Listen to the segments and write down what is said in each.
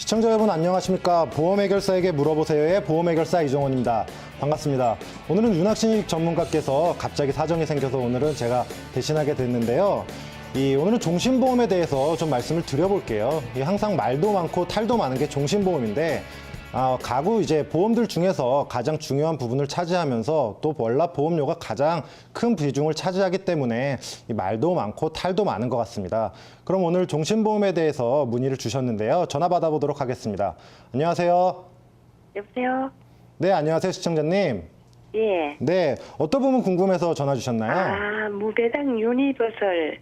시청자 여러분 안녕하십니까? 보험 해결사에게 물어보세요의 보험 해결사 이종원입니다. 반갑습니다. 오늘은 윤학신익 전문가께서 갑자기 사정이 생겨서 오늘은 제가 대신하게 됐는데요. 이 오늘은 종신보험에 대해서 좀 말씀을 드려볼게요. 이 항상 말도 많고 탈도 많은 게 종신보험인데 아, 가구 이제 보험들 중에서 가장 중요한 부분을 차지하면서 또 월납 보험료가 가장 큰 비중을 차지하기 때문에 이 말도 많고 탈도 많은 것 같습니다. 그럼 오늘 종신보험에 대해서 문의를 주셨는데요. 전화 받아보도록 하겠습니다. 안녕하세요. 여보세요? 네, 안녕하세요, 시청자님. 예. 네, 어떤 부분 궁금해서 전화 주셨나요? 아, 무배당 유니버설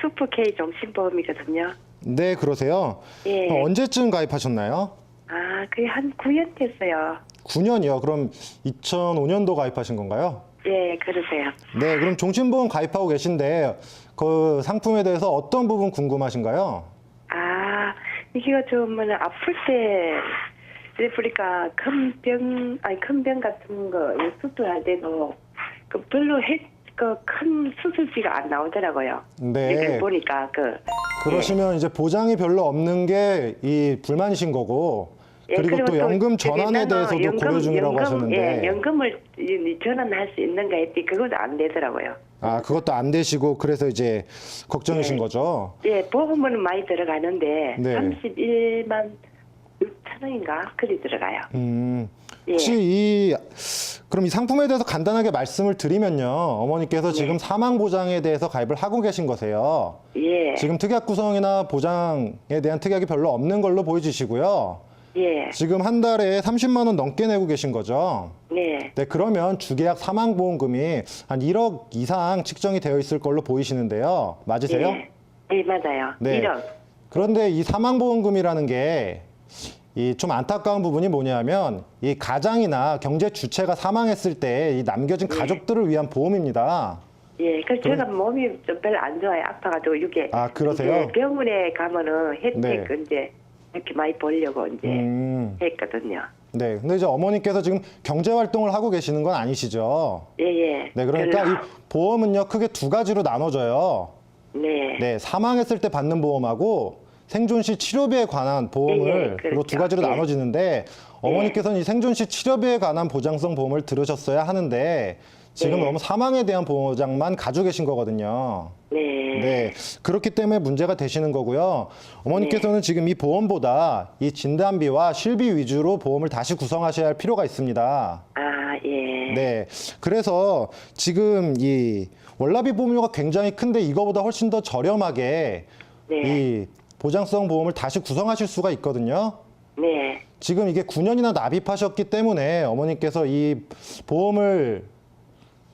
슈퍼 K 정신보험이거든요. 네, 그러세요. 예. 그럼 언제쯤 가입하셨나요? 아, 그게 한 9년 됐어요. 9년이요. 그럼 2005년도 가입하신 건가요? 예, 그러세요. 네, 그럼 종신보험 가입하고 계신데 그 상품에 대해서 어떤 부분 궁금하신가요? 아, 이게 좀, 뭐냐, 아플 때, 보니까 큰 병, 아니, 큰 병 같은 거, 이 수술할 때도, 그 별로 해, 그큰 수술비가 안 나오더라고요. 네. 보니까, 그. 그러시면 이제 보장이 별로 없는 게 이 불만이신 거고 예, 그리고 또 연금 전환에 대해서도 연금, 고려 중이라고 연금, 하셨는데 예, 연금을 이- 전환할 수 있는가 했더니 그것도 안 되더라고요. 아 그것도 안 되시고 그래서 이제 걱정이신 네. 거죠. 예, 보험은 많이 들어가는데 네. 31만 6천 원인가 그리 들어가요. 음 예. 혹시 이 그럼 이 상품에 대해서 간단하게 말씀을 드리면요 어머니께서 지금 사망 보장에 대해서 가입을 하고 계신 거세요. 예, 지금 특약 구성이나 보장에 대한 특약이 별로 없는 걸로 보여지시고요. 예, 지금 한 달에 30만 원 넘게 내고 계신 거죠. 네, 네, 그러면 주계약 사망보험금이 한 1억 이상 측정이 되어 있을 걸로 보이시는데요. 맞으세요? 예, 예, 맞아요. 네. 1억. 그런데 이 사망보험금이라는 게 이 좀 안타까운 부분이 뭐냐면 이 가장이나 경제 주체가 사망했을 때 이 남겨진 네. 가족들을 위한 보험입니다. 예, 그 제가 몸이 좀 별로 안 좋아요. 아파가지고 이게 아, 그러세요? 이제 병원에 가면은 혜택 네. 이제 이렇게 많이 보려고 이제 음, 했거든요. 네. 근데 이제 어머니께서 지금 경제 활동을 하고 계시는 건 아니시죠? 예, 예. 네, 그러니까 이 별로. 보험은요 크게 두 가지로 나눠져요. 네, 네, 사망했을 때 받는 보험하고 생존 시 치료비에 관한 보험을 예, 예, 그리고 두 그렇죠. 가지로 예. 나눠지는데 어머니께서는 이 생존 시 치료비에 관한 보장성 보험을 들으셨어야 하는데 지금 예. 너무 사망에 대한 보장만 가지고 계신 거거든요. 네, 네, 그렇기 때문에 문제가 되시는 거고요. 어머니께서는 지금 이 보험보다 이 진단비와 실비 위주로 보험을 다시 구성하셔야 할 필요가 있습니다. 아, 예, 네. 그래서 지금 이 월납이 보험료가 굉장히 큰데 이거보다 훨씬 더 저렴하게 네. 이 보장성 보험을 다시 구성하실 수가 있거든요. 네, 지금 이게 9년이나 납입하셨기 때문에 어머니께서 이 보험을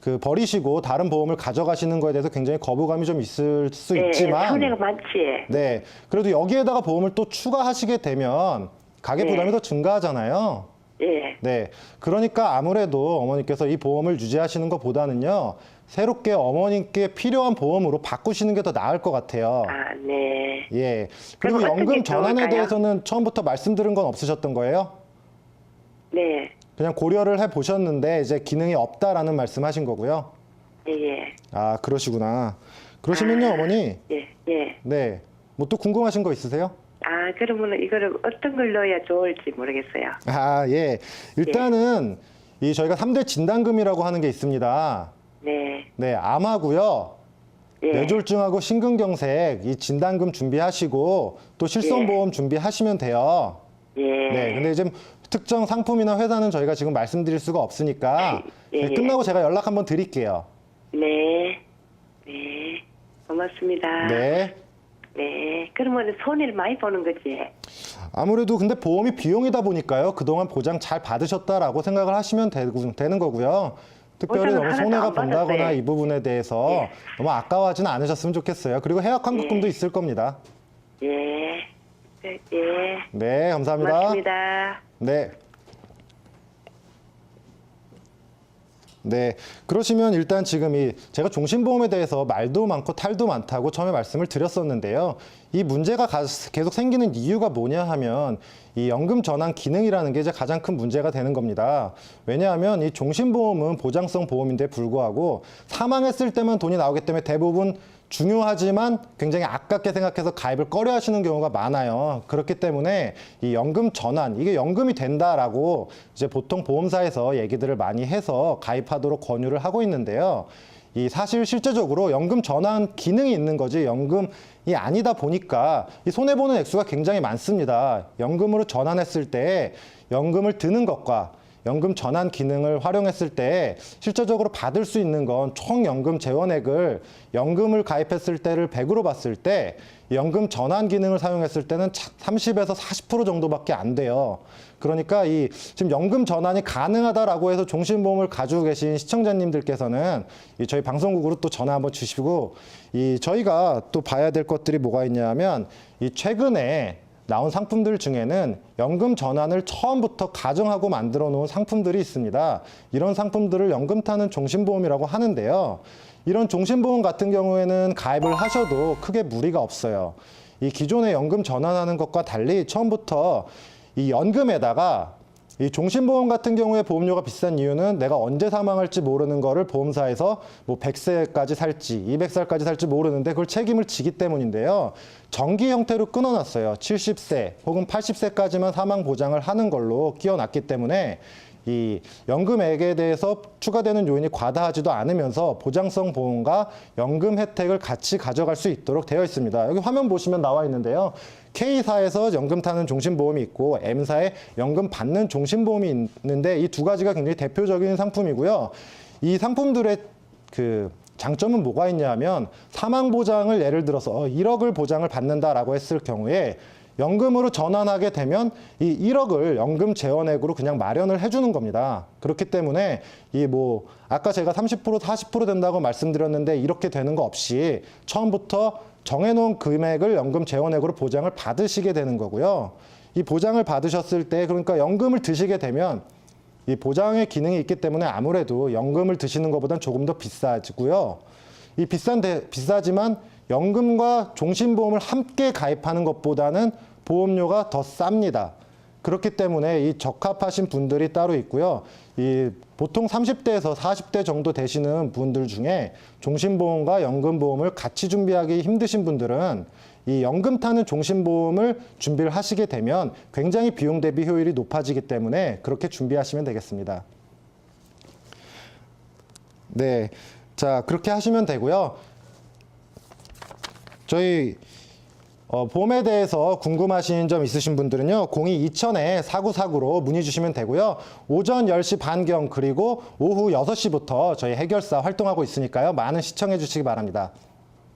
그 버리시고 다른 보험을 가져가시는 거에 대해서 굉장히 거부감이 좀 있을 수 네, 있지만 손해가 많지. 네. 그래도 여기에다가 보험을 또 추가하시게 되면 가계 네. 부담이 더 증가하잖아요. 예, 네. 그러니까 아무래도 어머니께서 이 보험을 유지하시는 것보다는요, 새롭게 어머님께 필요한 보험으로 바꾸시는 게 더 나을 것 같아요. 아, 네. 예. 그리고 그럼 어떻게 연금 전환에 좋을까요? 대해서는 처음부터 말씀드린 건 없으셨던 거예요? 네, 그냥 고려를 해 보셨는데 이제 기능이 없다라는 말씀하신 거고요. 예, 예, 아, 그러시구나. 그러시면요, 어머니. 예, 예. 네. 뭐 또 궁금하신 거 있으세요? 아, 그러면 이거를 어떤 걸 넣어야 좋을지 모르겠어요. 아, 예. 일단은 이 저희가 3대 진단금이라고 하는 게 있습니다. 네, 네, 암하고요. 예, 뇌졸중하고 심근경색 이 진단금 준비하시고 또 실손보험 준비하시면 돼요. 예. 네, 근데 이제 특정 상품이나 회사는 저희가 지금 말씀드릴 수가 없으니까 예, 네, 예. 끝나고 제가 연락 한번 드릴게요. 네, 네. 고맙습니다. 네. 네. 그러면 손해를 많이 보는 거지. 아무래도 근데 보험이 비용이다 보니까요. 그동안 보장 잘 받으셨다라고 생각을 하시면 되고, 되는 거고요. 특별히 보장을 너무 하나도 손해가 안 본다거나 받았어요. 이 부분에 대해서 예. 너무 아까워하지는 않으셨으면 좋겠어요. 그리고 해약 환급금도 있을 겁니다. 예. 네, 예. 네, 감사합니다. 고맙습니다. 네. 네. 그러시면 일단 지금 이 제가 종신보험에 대해서 말도 많고 탈도 많다고 처음에 말씀을 드렸었는데요. 이 문제가 가- 계속 생기는 이유가 뭐냐 하면 이 연금 전환 기능이라는 게 이제 가장 큰 문제가 되는 겁니다. 왜냐하면 이 종신보험은 보장성 보험인데 불구하고 사망했을 때만 돈이 나오기 때문에 대부분 중요하지만 굉장히 아깝게 생각해서 가입을 꺼려 하시는 경우가 많아요. 그렇기 때문에 이 연금 전환, 이게 연금이 된다라고 이제 보통 보험사에서 얘기들을 많이 해서 가입하도록 권유를 하고 있는데요. 이 사실 실제적으로 연금 전환 기능이 있는 거지 연금이 아니다 보니까 이 손해 보는 액수가 굉장히 많습니다. 연금으로 전환했을 때 연금을 드는 것과 연금 전환 기능을 활용했을 때 실제적으로 받을 수 있는 건 총 연금 재원액을 연금을 가입했을 때를 100으로 봤을 때 연금 전환 기능을 사용했을 때는 30에서 40% 정도밖에 안 돼요. 그러니까 이 지금 연금 전환이 가능하다라고 해서 종신보험을 가지고 계신 시청자님들께서는 이 저희 방송국으로 또 전화 한번 주시고 이 저희가 또 봐야 될 것들이 뭐가 있냐면 이 최근에 나온 상품들 중에는 연금 전환을 처음부터 가정하고 만들어 놓은 상품들이 있습니다. 이런 상품들을 연금 타는 종신보험이라고 하는데요. 이런 종신보험 같은 경우에는 가입을 하셔도 크게 무리가 없어요. 이 기존의 연금 전환하는 것과 달리 처음부터 이 연금에다가 이 종신보험 같은 경우에 보험료가 비싼 이유는 내가 언제 사망할지 모르는 거를 보험사에서 뭐 100세까지 살지 200살까지 살지 모르는데 그걸 책임을 지기 때문인데요. 정기 형태로 끊어놨어요. 70세 혹은 80세까지만 사망 보장을 하는 걸로 끼워놨기 때문에 이 연금액에 대해서 추가되는 요인이 과다하지도 않으면서 보장성 보험과 연금 혜택을 같이 가져갈 수 있도록 되어 있습니다. 여기 화면 보시면 나와 있는데요. K사에서 연금 타는 종신보험이 있고 M사에 연금 받는 종신보험이 있는데 이 두 가지가 굉장히 대표적인 상품이고요. 이 상품들의 그 장점은 뭐가 있냐면 사망 보장을 예를 들어서 1억을 보장을 받는다라고 했을 경우에 연금으로 전환하게 되면 이 1억을 연금 재원액으로 그냥 마련을 해주는 겁니다. 그렇기 때문에 이 뭐 아까 제가 30% 40% 된다고 말씀드렸는데 이렇게 되는 거 없이 처음부터 정해놓은 금액을 연금 재원액으로 보장을 받으시게 되는 거고요. 이 보장을 받으셨을 때 그러니까 연금을 드시게 되면 이 보장의 기능이 있기 때문에 아무래도 연금을 드시는 것보단 조금 더 비싸지고요. 이 비싼 데, 비싸지만 연금과 종신보험을 함께 가입하는 것보다는 보험료가 더 쌉니다. 그렇기 때문에 이 적합하신 분들이 따로 있고요. 이 보통 30대에서 40대 정도 되시는 분들 중에 종신보험과 연금보험을 같이 준비하기 힘드신 분들은 이 연금 타는 종신보험을 준비를 하시게 되면 굉장히 비용 대비 효율이 높아지기 때문에 그렇게 준비하시면 되겠습니다. 네. 자, 그렇게 하시면 되고요. 저희 어, 보험에 대해서 궁금하신 점 있으신 분들은요, 02-2000에 4949로 문의 주시면 되고요. 오전 10시 반경 그리고 오후 6시부터 저희 해결사 활동하고 있으니까요. 많은 시청해 주시기 바랍니다.